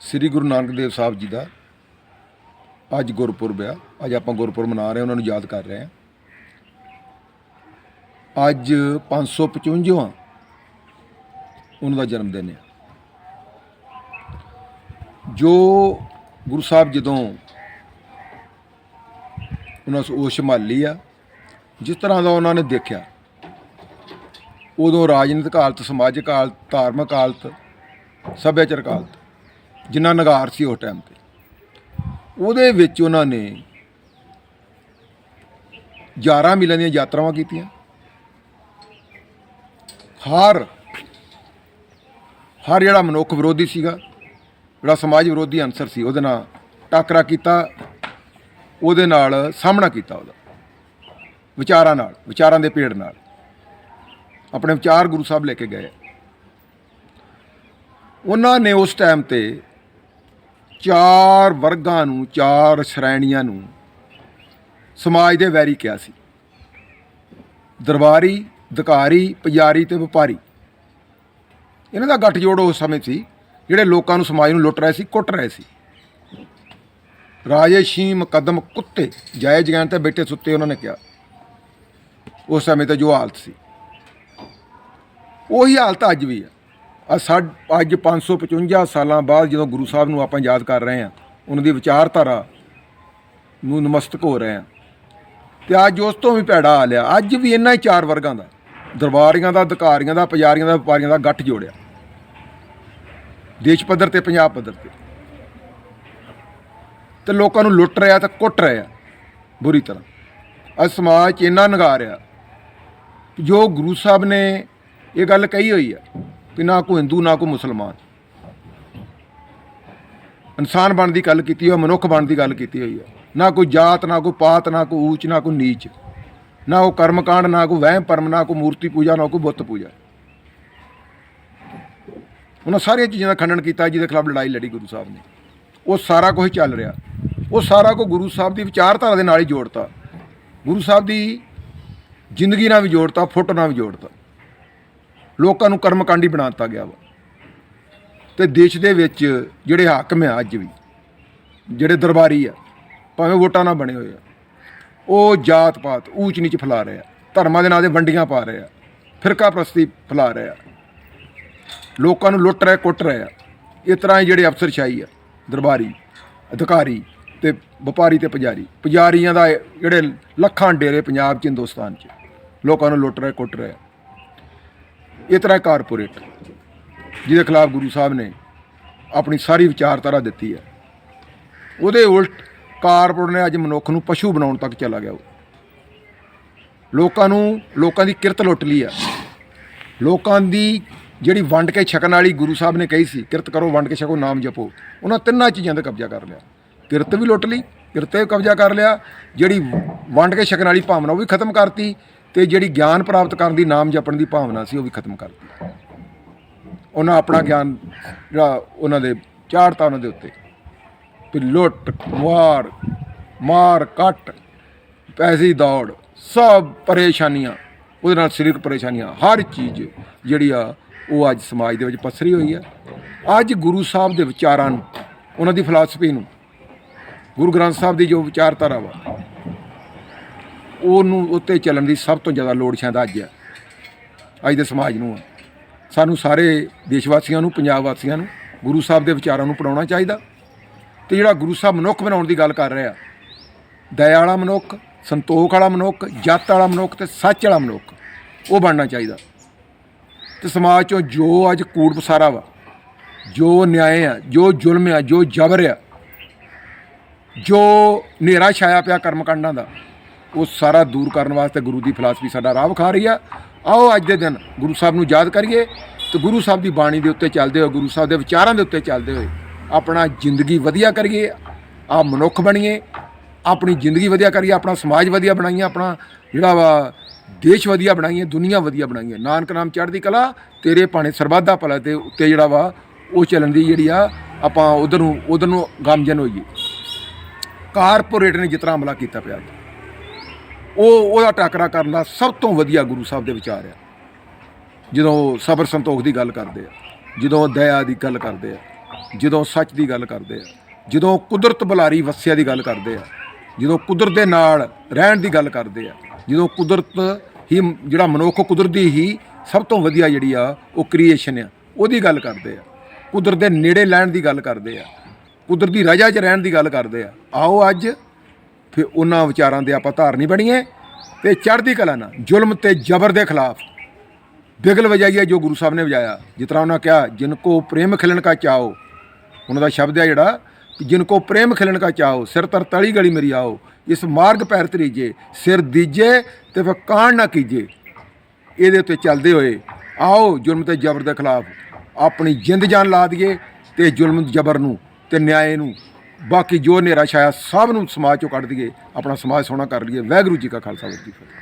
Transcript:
ਸ੍ਰੀ ਗੁਰੂ ਨਾਨਕ ਦੇਵ ਸਾਹਿਬ ਜੀ ਦਾ ਅੱਜ ਗੁਰਪੁਰਬ ਆ। ਅੱਜ ਆਪਾਂ ਗੁਰਪੁਰਬ ਮਨਾ ਰਹੇ ਹਾਂ, ਉਹਨਾਂ ਨੂੰ ਯਾਦ ਕਰ ਰਹੇ ਹਾਂ। ਅੱਜ 555ਵਾਂ ਉਹਨਾਂ ਦਾ ਜਨਮ ਦਿਨ ਹੈ ਜੋ ਗੁਰੂ ਸਾਹਿਬ ਜਦੋਂ ਉਹਨਾਂ ਉਹ ਸੰਭਾਲੀ ਆ, ਜਿਸ ਤਰ੍ਹਾਂ ਦਾ ਉਹਨਾਂ ਨੇ ਦੇਖਿਆ, ਉਦੋਂ ਰਾਜਨੀਤਿਕ ਹਾਲਤ ਸਮਾਜਿਕ ਹਾਲਤ ਧਾਰਮਿਕ ਹਾਲਤ ਸੱਭਿਆਚਾਰਕ ਹਾਲਤ ਜਿੰਨਾ ਨਗਾਰ ਸੀ ਉਸ ਟਾਈਮ ਤੇ। ਉਹਦੇ ਵਿੱਚ ਉਹਨਾਂ ਨੇ 11 ਮਿਲਾਂ ਦੀਆਂ ਯਾਤਰਾਵਾਂ ਕੀਤੀਆਂ। ਹਰ ਹਰ ਜਿਹੜਾ ਮਨੁੱਖ ਵਿਰੋਧੀ ਸੀਗਾ, ਜਿਹੜਾ ਸਮਾਜ ਵਿਰੋਧੀ ਅੰਸਰ ਸੀ, ਉਹਦੇ ਨਾਲ ਟਾਕਰਾ ਕੀਤਾ, ਉਹਦੇ ਨਾਲ ਸਾਹਮਣਾ ਕੀਤਾ ਉਹਦਾ। ਵਿਚਾਰਾਂ ਨਾਲ, ਵਿਚਾਰਾਂ ਦੇ ਪੇੜ ਨਾਲ। ਆਪਣੇ ਵਿਚਾਰ ਗੁਰੂ ਸਾਹਿਬ ਲੈ ਕੇ ਗਏ। ਉਹਨਾਂ ਨੇ ਉਸ ਟਾਈਮ ਤੇ ਚਾਰ ਵਰਗਾਂ ਨੂੰ, ਚਾਰ ਸ਼੍ਰੇਣੀਆਂ ਨੂੰ ਸਮਾਜ ਦੇ ਵੈਰੀ ਕਿਹਾ ਸੀ। ਦਰਬਾਰੀ ਅਧਿਕਾਰੀ ਪੁਜਾਰੀ ਤੇ ਵਪਾਰੀ। ਇਹਨਾਂ ਦਾ ਗੱਠਜੋੜ ਉਸ ਸਮੇਂ ਸੀ, ਜਿਹੜੇ ਲੋਕਾਂ ਨੂੰ ਸਮਾਜ ਨੂੰ ਲੁੱਟ ਰਹੇ ਸੀ, ਕੁੱਟ ਰਹੇ ਸੀ। ਰਾਜੇ ਸ਼ੀ ਮੁਕੱਦਮ ਕੁੱਤੇ, ਜਾਇਜ਼ ਗਿਆਨ ਤੇ ਬੈਠੇ ਸੁੱਤੇ ਉਹਨਾਂ ਨੇ ਕਿਹਾ। ਉਸ ਸਮੇਂ ਤੇ ਜੋ ਹਾਲਤ ਸੀ। ਉਹੀ ਹਾਲਤ ਅੱਜ ਵੀ ਹੈ ਅੱਜ ਸਾਡ, ਅੱਜ 555 ਸਾਲਾਂ ਬਾਅਦ ਜਦੋਂ ਗੁਰੂ ਸਾਹਿਬ ਨੂੰ ਆਪਾਂ ਯਾਦ ਕਰ ਰਹੇ ਹਾਂ, ਉਹਨਾਂ ਦੀ ਵਿਚਾਰਧਾਰਾ ਨੂੰ ਨਮਸਤਕ ਹੋ ਰਹੇ ਹਾਂ। ਤੇ ਅੱਜ ਉਸ ਤੋਂ ਵੀ ਭੈੜਾ ਹਾਲ ਆ। ਅੱਜ ਵੀ ਇਹਨਾਂ ਹੀ ਚਾਰ ਵਰਗਾਂ ਦਾ, ਦਰਬਾਰੀਆਂ ਦਾ, ਅਧਿਕਾਰੀਆਂ ਦਾ, ਪੁਜਾਰੀਆਂ ਦਾ, ਵਪਾਰੀਆਂ ਦਾ ਗੱਠ ਜੋੜਿਆ। ਦੇਸ਼ ਪੱਧਰ ਤੇ, ਪੰਜਾਬ ਪੱਧਰ ਤੇ। ਤੇ ਲੋਕਾਂ ਨੂੰ ਲੁੱਟ ਰਿਹਾ ਤੇ ਕੁੱਟ ਰਿਹਾ, ਬੁਰੀ ਤਰ੍ਹਾਂ। ਅੱਜ ਸਮਾਜ 'ਚ ਇੰਨਾ ਰਿਹਾ ਜੋ ਗੁਰੂ ਸਾਹਿਬ ਨੇ ਇਹ ਗੱਲ ਕਹੀ ਹੋਈ ਆ ਕਿ ਨਾ ਕੋਈ ਹਿੰਦੂ, ਨਾ ਕੋਈ ਮੁਸਲਮਾਨ। ਇਨਸਾਨ ਬਣਨ ਦੀ ਗੱਲ ਕੀਤੀ ਹੋਈ ਮਨੁੱਖ ਬਣਨ ਦੀ ਗੱਲ ਕੀਤੀ ਹੋਈ ਆ ਨਾ ਕੋਈ ਜਾਤ, ਨਾ ਕੋਈ ਪਾਤ, ਨਾ ਕੋਈ ਊਚ, ਨਾ ਕੋਈ ਨੀਚ। ਨਾ ਉਹ ਕਰਮਕਾਂਡ, ਨਾ ਕੋਈ ਵਹਿਮ ਪਰਮ ਨਾ ਕੋਈ ਮੂਰਤੀ ਪੂਜਾ, ਨਾ ਕੋਈ ਬੁੱਤ ਪੂਜਾ। ਉਹਨਾਂ ਸਾਰੀਆਂ ਚੀਜ਼ਾਂ ਦਾ ਖੰਡਨ ਕੀਤਾ ਜਿਹਦੇ ਖਿਲਾਫ ਲੜਾਈ ਲੜੀ ਗੁਰੂ ਸਾਹਿਬ ਨੇ। ਉਹ ਸਾਰਾ ਕੁਝ ਚੱਲ ਰਿਹਾ। ਉਹ ਸਾਰਾ ਕੁਝ ਗੁਰੂ ਸਾਹਿਬ ਦੀ ਵਿਚਾਰਧਾਰਾ ਦੇ ਨਾਲ ਹੀ ਜੋੜਤਾ। ਗੁਰੂ ਸਾਹਿਬ ਦੀ ਜ਼ਿੰਦਗੀ ਨਾਲ ਵੀ ਜੋੜਤਾ, ਫੋਟੋ ਨਾਲ ਵੀ ਜੋੜਤਾ। ਲੋਕਾਂ ਨੂੰ ਕਰਮਕਾਂਡੀ ਬਣਾ ਦਿੱਤਾ ਗਿਆ ਵਾ। ਤੇ ਦੇਸ਼ ਦੇ ਵਿੱਚ ਜਿਹੜੇ ਹਾਕਮ ਆ ਅੱਜ ਵੀ, ਜਿਹੜੇ ਦਰਬਾਰੀ ਆ, ਭਾਵੇਂ ਵੋਟਾਂ ਨਾਲ ਬਣੇ ਹੋਏ ਆ, ਉਹ ਜਾਤ ਪਾਤ ਊਚ ਨੀਚ ਫੈਲਾ ਰਹੇ ਆ, ਧਰਮਾਂ ਦੇ ਨਾਂ ਤੇ ਵੰਡੀਆਂ ਪਾ ਰਹੇ ਆ, ਫਿਰਕਾ ਪ੍ਰਸਤੀ ਫੈਲਾ ਰਹੇ ਆ। ਲੋਕਾਂ ਨੂੰ ਲੁੱਟ ਰਹੇ, ਕੁੱਟ ਰਹੇ ਆ। ਇਸ ਤਰ੍ਹਾਂ ਹੀ ਜਿਹੜੇ ਅਫਸਰਸ਼ਾਹੀ ਆ, ਦਰਬਾਰੀ, ਅਧਿਕਾਰੀ ਤੇ ਵਪਾਰੀ ਤੇ ਪੁਜਾਰੀ, ਪੁਜਾਰੀਆਂ ਦਾ ਜਿਹੜੇ ਲੱਖਾਂ ਡੇਰੇ ਪੰਜਾਬ ਚ, ਹਿੰਦੁਸਤਾਨ ਚ, ਲੋਕਾਂ ਨੂੰ ਲੁੱਟ ਰਹੇ, ਕੁੱਟ ਰਹੇ ਇਹ ਤਰ੍ਹਾਂ ਕਾਰਪੋਰੇਟ, ਜਿਹਦੇ ਖਿਲਾਫ ਗੁਰੂ ਸਾਹਿਬ ਨੇ ਆਪਣੀ ਸਾਰੀ ਵਿਚਾਰਧਾਰਾ ਦਿੱਤੀ ਹੈ। ਉਹਦੇ ਉਲਟ ਕਾਰਪੋਰੇਟ ਨੇ ਅੱਜ ਮਨੁੱਖ ਨੂੰ ਪਸ਼ੂ ਬਣਾਉਣ ਤੱਕ ਚਲਾ ਗਿਆ ਉਹ। ਲੋਕਾਂ ਨੂੰ, ਲੋਕਾਂ ਦੀ ਕਿਰਤ ਲੁੱਟ ਲਈ ਆ। ਲੋਕਾਂ ਦੀ ਜਿਹੜੀ ਵੰਡ ਕੇ ਛਕਣ ਵਾਲੀ ਗੁਰੂ ਸਾਹਿਬ ਨੇ ਕਹੀ ਸੀ, ਕਿਰਤ ਕਰੋ, ਵੰਡ ਕੇ ਛਕੋ, ਨਾਮ ਜਪੋ। ਉਹਨਾਂ ਤਿੰਨਾਂ ਚੀਜ਼ਾਂ ਤੇ ਕਬਜ਼ਾ ਕਰ ਲਿਆ। ਕਿਰਤ ਵੀ ਲੁੱਟ ਲਈ, ਕਿਰਤ ਤੇ ਕਬਜ਼ਾ ਕਰ ਲਿਆ। ਜਿਹੜੀ ਵੰਡ ਕੇ ਛਕਣ ਵਾਲੀ ਭਾਵਨਾ ਉਹ ਵੀ ਖਤਮ ਕਰਤੀ। ਤੇ ਜਿਹੜੀ ਗਿਆਨ ਪ੍ਰਾਪਤ ਕਰਨ ਦੀ, ਨਾਮ ਜਪਣ ਦੀ ਭਾਵਨਾ ਸੀ, ਉਹ ਵੀ ਖਤਮ ਕਰਤੀ। ਉਹਨਾਂ ਆਪਣਾ ਗਿਆਨ ਜਿਹੜਾ ਉਹਨਾਂ ਦੇ ਚਾੜਤਾ ਉਹਨਾਂ ਦੇ ਉੱਤੇ। ਵੀ ਲੁੱਟ, ਮਾਰ ਮਾਰ, ਕੱਟ, ਪੈਸੇ ਦੌੜ, ਸਭ ਪਰੇਸ਼ਾਨੀਆਂ, ਉਹਦੇ ਨਾਲ ਸਰੀਰਕ ਪਰੇਸ਼ਾਨੀਆਂ, ਹਰ ਚੀਜ਼ ਜਿਹੜੀ ਆ, ਉਹ ਅੱਜ ਸਮਾਜ ਦੇ ਵਿੱਚ ਪਸਰੀ ਹੋਈ ਆ। ਅੱਜ ਗੁਰੂ ਸਾਹਿਬ ਦੇ ਵਿਚਾਰਾਂ ਨੂੰ, ਉਹਨਾਂ ਦੀ ਫਿਲਾਸਫੀ ਨੂੰ, ਗੁਰੂ ਗ੍ਰੰਥ ਸਾਹਿਬ ਦੀ ਜੋ ਵਿਚਾਰਧਾਰਾ ਵਾ ਉਹਨੂੰ ਉੱਤੇ ਚੱਲਣ ਦੀ ਸਭ ਤੋਂ ਜ਼ਿਆਦਾ ਲੋੜ ਸ਼ਾਇਦ ਅੱਜ ਆ ਅੱਜ ਦੇ ਸਮਾਜ ਨੂੰ ਆ। ਸਾਨੂੰ ਸਾਰੇ ਦੇਸ਼ ਵਾਸੀਆਂ ਨੂੰ, ਪੰਜਾਬ ਵਾਸੀਆਂ ਨੂੰ, ਗੁਰੂ ਸਾਹਿਬ ਦੇ ਵਿਚਾਰਾਂ ਨੂੰ ਪੜਾਉਣਾ ਚਾਹੀਦਾ। ਤੇ ਜਿਹੜਾ ਗੁਰੂ ਸਾਹਿਬ ਮਨੁੱਖ ਬਣਾਉਣ ਦੀ ਗੱਲ ਕਰ ਰਿਹਾ, ਦਇਆ ਵਾਲਾ ਮਨੁੱਖ, ਸੰਤੋਖ ਵਾਲਾ ਮਨੁੱਖ, ਜੱਤ ਵਾਲਾ ਮਨੁੱਖ ਤੇ ਸੱਚ ਵਾਲਾ ਮਨੁੱਖ, ਉਹ ਬਣਨਾ ਚਾਹੀਦਾ। ਤੇ ਸਮਾਜ ਚੋਂ ਜੋ ਅੱਜ ਕੂੜ ਪਸਾਰਾ ਵਾ, ਜੋ ਨਿਆਏ ਆ, ਜੋ ਜ਼ੁਲਮ ਆ, ਜੋ ਜਬਰ ਆ, ਜੋ ਹਨੇਰਾ ਛਾਇਆ ਪਿਆ ਕਰਮਕਾਂਡਾਂ ਦਾ ਉਹ ਸਾਰਾ ਦੂਰ ਕਰਨ ਵਾਸਤੇ ਗੁਰੂ ਦੀ ਫਿਲਾਸਫੀ ਸਾਡਾ ਰਾਹ ਵਿਖਾ ਰਹੀ ਆ। ਆਓ ਅੱਜ ਦੇ ਦਿਨ ਗੁਰੂ ਸਾਹਿਬ ਨੂੰ ਯਾਦ ਕਰੀਏ ਤੇ ਗੁਰੂ ਸਾਹਿਬ ਦੀ ਬਾਣੀ ਦੇ ਉੱਤੇ ਚੱਲਦੇ ਹੋਏ, ਗੁਰੂ ਸਾਹਿਬ ਦੇ ਵਿਚਾਰਾਂ ਦੇ ਉੱਤੇ ਚੱਲਦੇ ਹੋਏ ਆਪਣਾ ਜ਼ਿੰਦਗੀ ਵਧੀਆ ਕਰੀਏ ਆ ਮਨੁੱਖ ਬਣੀਏ, ਆਪਣੀ ਜ਼ਿੰਦਗੀ ਵਧੀਆ ਕਰੀਏ, ਆਪਣਾ ਸਮਾਜ ਵਧੀਆ ਬਣਾਈਏ, ਆਪਣਾ ਜਿਹੜਾ ਵਾ ਦੇਸ਼ ਵਧੀਆ ਬਣਾਈਏ, ਦੁਨੀਆ ਵਧੀਆ ਬਣਾਈਏ। ਨਾਨਕ ਨਾਮ ਚੜ੍ਹਦੀ ਕਲਾ, ਤੇਰੇ ਭਾਣੇ ਸਰਬੱਧਾ ਦਾ ਭਲਾ ਤੇ ਉੱਤੇ ਜਿਹੜਾ ਵਾ ਉਹ ਚੱਲਣ ਦੀ ਜਿਹੜੀ ਆ, ਆਪਾਂ ਉਧਰ ਨੂੰ ਉਧਰ ਨੂੰ ਗਾਮਜਨ ਹੋਈਏ। ਕਾਰਪੋਰੇਟ ਨੇ ਜਿਸ ਤਰ੍ਹਾਂ ਹਮਲਾ ਕੀਤਾ ਪਿਆ ਉਹ ਉਹਦਾ ਟਾਕਰਾ ਕਰਨ ਦਾ ਸਭ ਤੋਂ ਵਧੀਆ ਗੁਰੂ ਸਾਹਿਬ ਦੇ ਵਿਚਾਰ ਆ। ਜਦੋਂ ਸਬਰ ਸੰਤੋਖ ਦੀ ਗੱਲ ਕਰਦੇ ਆ, ਜਦੋਂ ਦਇਆ ਦੀ ਗੱਲ ਕਰਦੇ ਆ, ਜਦੋਂ ਸੱਚ ਦੀ ਗੱਲ ਕਰਦੇ ਆ, ਜਦੋਂ ਕੁਦਰਤ ਬੁਲਾਰੀ ਵਸਿਆ ਦੀ ਗੱਲ ਕਰਦੇ ਆ, ਜਦੋਂ ਕੁਦਰਤ ਦੇ ਨਾਲ ਰਹਿਣ ਦੀ ਗੱਲ ਕਰਦੇ ਆ, ਜਦੋਂ ਕੁਦਰਤ ਹੀ ਜਿਹੜਾ ਮਨੁੱਖ ਕੁਦਰਤੀ ਹੀ ਸਭ ਤੋਂ ਵਧੀਆ ਜਿਹੜੀ ਆ, ਉਹ ਕ੍ਰੀਏਸ਼ਨ ਆ, ਉਹਦੀ ਗੱਲ ਕਰਦੇ ਆ। ਕੁਦਰਤ ਦੇ ਨੇੜੇ ਲੈਣ ਦੀ ਗੱਲ ਕਰਦੇ ਆ, ਕੁਦਰਤ ਦੀ ਰਜਾ 'ਚ ਰਹਿਣ ਦੀ ਗੱਲ ਕਰਦੇ ਆ। ਆਓ ਅੱਜ ਫਿਰ ਉਹਨਾਂ ਵਿਚਾਰਾਂ ਦੇ ਆਪਾਂ ਧਾਰਨੀ ਬਣੀਏ ਤੇ ਚੜ੍ਹਦੀ ਕਲਾ ਨਾਲ, ਜ਼ੁਲਮ ਤੇ ਜ਼ਬਰ ਦੇ ਖਿਲਾਫ ਬਿਗਲ ਵਜਾਈਏ ਜੋ ਗੁਰੂ ਸਾਹਿਬ ਨੇ ਵਜਾਇਆ। ਜਿਸ ਤਰ੍ਹਾਂ ਉਹਨਾਂ ਕਿਹਾ, ਜਿਨ ਕੋ ਪ੍ਰੇਮ ਖਿਲਣ ਕਾ ਚਾਹੋ। ਉਹਨਾਂ ਦਾ ਸ਼ਬਦ ਹੈ ਜਿਹੜਾ ਕਿ, ਜਿਨ ਕੋ ਪ੍ਰੇਮ ਖਿਲਣ ਕਾ ਚਾਹੋ, ਸਿਰ ਤਰ ਤਲੀ ਗਲੀ ਮੇਰੀ ਆਓ। ਇਸ ਮਾਰਗ ਪੈਰ ਤਰੀਜੇ ਸਿਰ ਦੀਜੇ ਤੇ ਫਿਰ ਕਾਣ ਨਾ ਕੀਜੇ। ਇਹਦੇ ਉੱਤੇ ਚੱਲਦੇ ਹੋਏ ਆਓ, ਜ਼ੁਲਮ ਤੇ ਜ਼ਬਰ ਦੇ ਖਿਲਾਫ ਆਪਣੀ ਜਿੰਦ ਜਾਨ ਲਾ ਦਈਏ ਤੇ ਜ਼ੁਲਮ ਜ਼ਬਰ ਨੂੰ ਤੇ ਨਿਆਂ ਨੂੰ ਬਾਕੀ ਜੋ ਹਨੇਰਾ ਛਾਇਆ ਸਭ ਨੂੰ ਸਮਾਜ ਚੋਂ ਕੱਢ ਦਈਏ, ਆਪਣਾ ਸਮਾਜ ਸੋਹਣਾ ਕਰ ਲਈਏ। ਵਾਹਿਗੁਰੂ ਜੀ ਕਾ ਖਾਲਸਾ, ਵਾਹਿਗੁਰੂ ਜੀ ਕੀ ਫਤਿਹ।